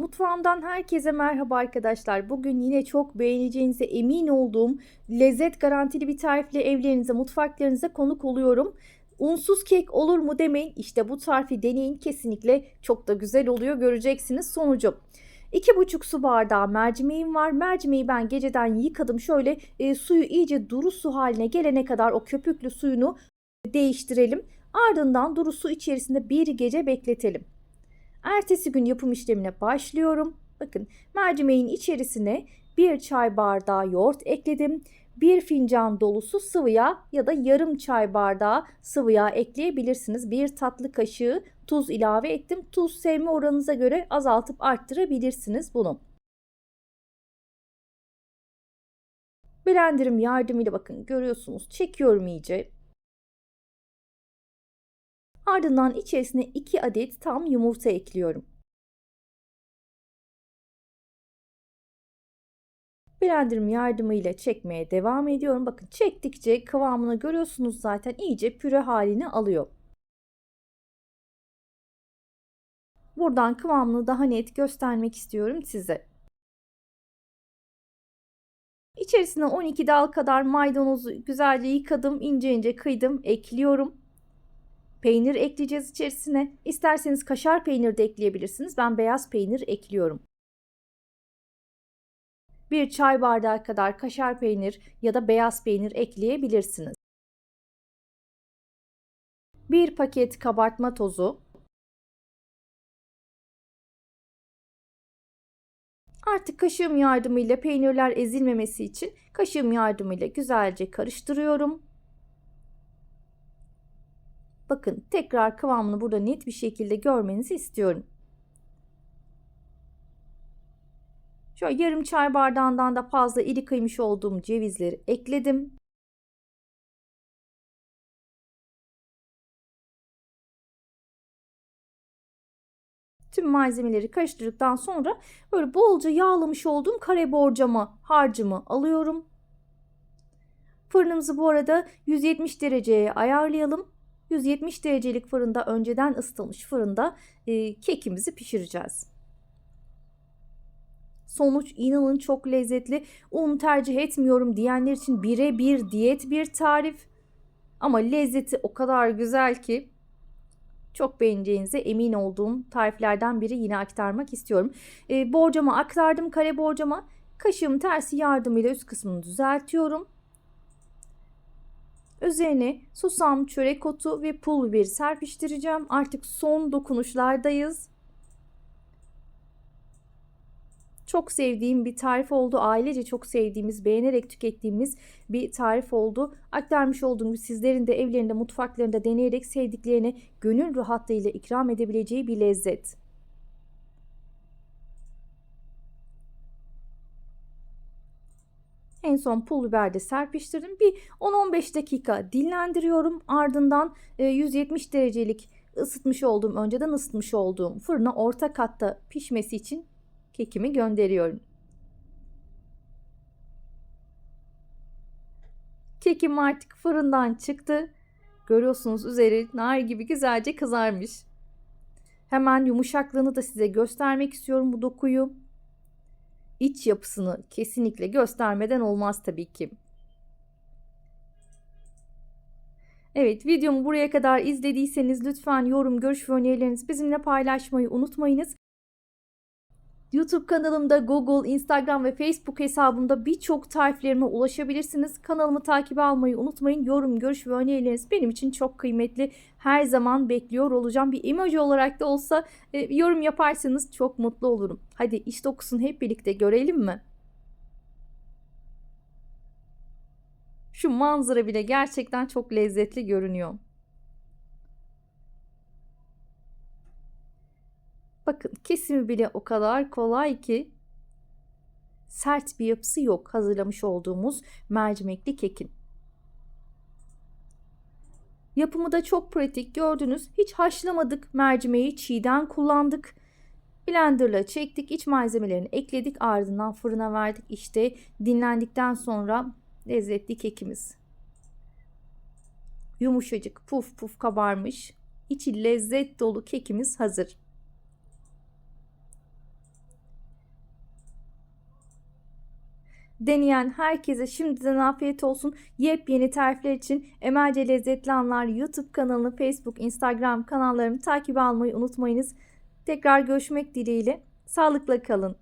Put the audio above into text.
Mutfağımdan herkese merhaba arkadaşlar. Bugün yine çok beğeneceğinize emin olduğum lezzet garantili bir tarifle evlerinize, mutfaklarınıza konuk oluyorum. Unsuz kek olur mu demeyin. İşte bu tarifi deneyin. Kesinlikle çok da güzel oluyor. Göreceksiniz sonucu. 2,5 su bardağı mercimeğim var. Mercimeği ben geceden yıkadım. Şöyle e, suyu iyice duru su haline gelene kadar o köpüklü suyunu değiştirelim. Ardından duru su içerisinde bir gece bekletelim. Ertesi gün yapım işlemine başlıyorum. Bakın mercimeğin içerisine bir çay bardağı yoğurt ekledim. Bir fincan dolusu sıvı yağ ya da yarım çay bardağı sıvı yağ ekleyebilirsiniz. Bir tatlı kaşığı tuz ilave ettim. Tuz sevme oranınıza göre azaltıp arttırabilirsiniz bunu. Blenderım yardımıyla bakın görüyorsunuz çekiyorum iyice. Ardından içerisine 2 adet tam yumurta ekliyorum. Blenderım yardımıyla çekmeye devam ediyorum. Bakın çektikçe kıvamını görüyorsunuz zaten iyice püre halini alıyor. Buradan kıvamını daha net göstermek istiyorum size. İçerisine 12 dal kadar maydanozu güzelce yıkadım, ince ince kıydım, ekliyorum. Peynir ekleyeceğiz içerisine. İsterseniz kaşar peynir de ekleyebilirsiniz. Ben beyaz peynir ekliyorum. Bir çay bardağı kadar kaşar peynir ya da beyaz peynir ekleyebilirsiniz. Bir paket kabartma tozu. Artık kaşığım yardımıyla peynirler ezilmemesi için kaşığım yardımıyla güzelce karıştırıyorum. Bakın tekrar kıvamını burada net bir şekilde görmenizi istiyorum. Şöyle yarım çay bardağından da fazla iri kıymış olduğum cevizleri ekledim. Tüm malzemeleri karıştırdıktan sonra böyle bolca yağlamış olduğum kare borcama harcımı alıyorum. Fırınımızı bu arada 170 dereceye ayarlayalım. 170 derecelik fırında önceden ısıtılmış fırında e, kekimizi pişireceğiz. Sonuç inanın çok lezzetli. Un tercih etmiyorum diyenler için birebir diyet bir tarif. Ama lezzeti o kadar güzel ki çok beğeneceğinize emin olduğum tariflerden biri yine aktarmak istiyorum. E, borcama aktardım kare borcama. Kaşığım tersi yardımıyla üst kısmını düzeltiyorum. Üzerine susam, çörek otu ve pul biberi serpiştireceğim. Artık son dokunuşlardayız. Çok sevdiğim bir tarif oldu. Ailece çok sevdiğimiz, beğenerek tükettiğimiz bir tarif oldu. Aktarmış olduğum sizlerin de evlerinde, mutfaklarında deneyerek sevdiklerine gönül rahatlığıyla ikram edebileceği bir lezzet. En son pul biber de serpiştirdim. Bir 10-15 dakika dinlendiriyorum. Ardından 170 e, derecelik ısıtmış olduğum, önceden ısıtmış olduğum fırına orta katta pişmesi için kekimi gönderiyorum. Kekim artık fırından çıktı. Görüyorsunuz üzeri nar gibi güzelce kızarmış. Hemen yumuşaklığını da size göstermek istiyorum bu dokuyu iç yapısını kesinlikle göstermeden olmaz tabii ki. Evet videomu buraya kadar izlediyseniz lütfen yorum, görüş ve önerilerinizi bizimle paylaşmayı unutmayınız. YouTube kanalımda, Google, Instagram ve Facebook hesabımda birçok tariflerime ulaşabilirsiniz. Kanalımı takip almayı unutmayın. Yorum, görüş ve önerileriniz benim için çok kıymetli. Her zaman bekliyor olacağım. Bir emoji olarak da olsa e, yorum yaparsanız çok mutlu olurum. Hadi iş dokusunu hep birlikte görelim mi? Şu manzara bile gerçekten çok lezzetli görünüyor. Bakın kesimi bile o kadar kolay ki sert bir yapısı yok hazırlamış olduğumuz mercimekli kekin. Yapımı da çok pratik gördünüz. Hiç haşlamadık mercimeği çiğden kullandık. Blenderla çektik iç malzemelerini ekledik ardından fırına verdik. İşte dinlendikten sonra lezzetli kekimiz. Yumuşacık puf puf kabarmış. içi lezzet dolu kekimiz hazır. Deneyen herkese şimdiden afiyet olsun. Yepyeni tarifler için Emelce Lezzetli Anlar YouTube kanalını, Facebook, Instagram kanallarımı takip almayı unutmayınız. Tekrar görüşmek dileğiyle. Sağlıkla kalın.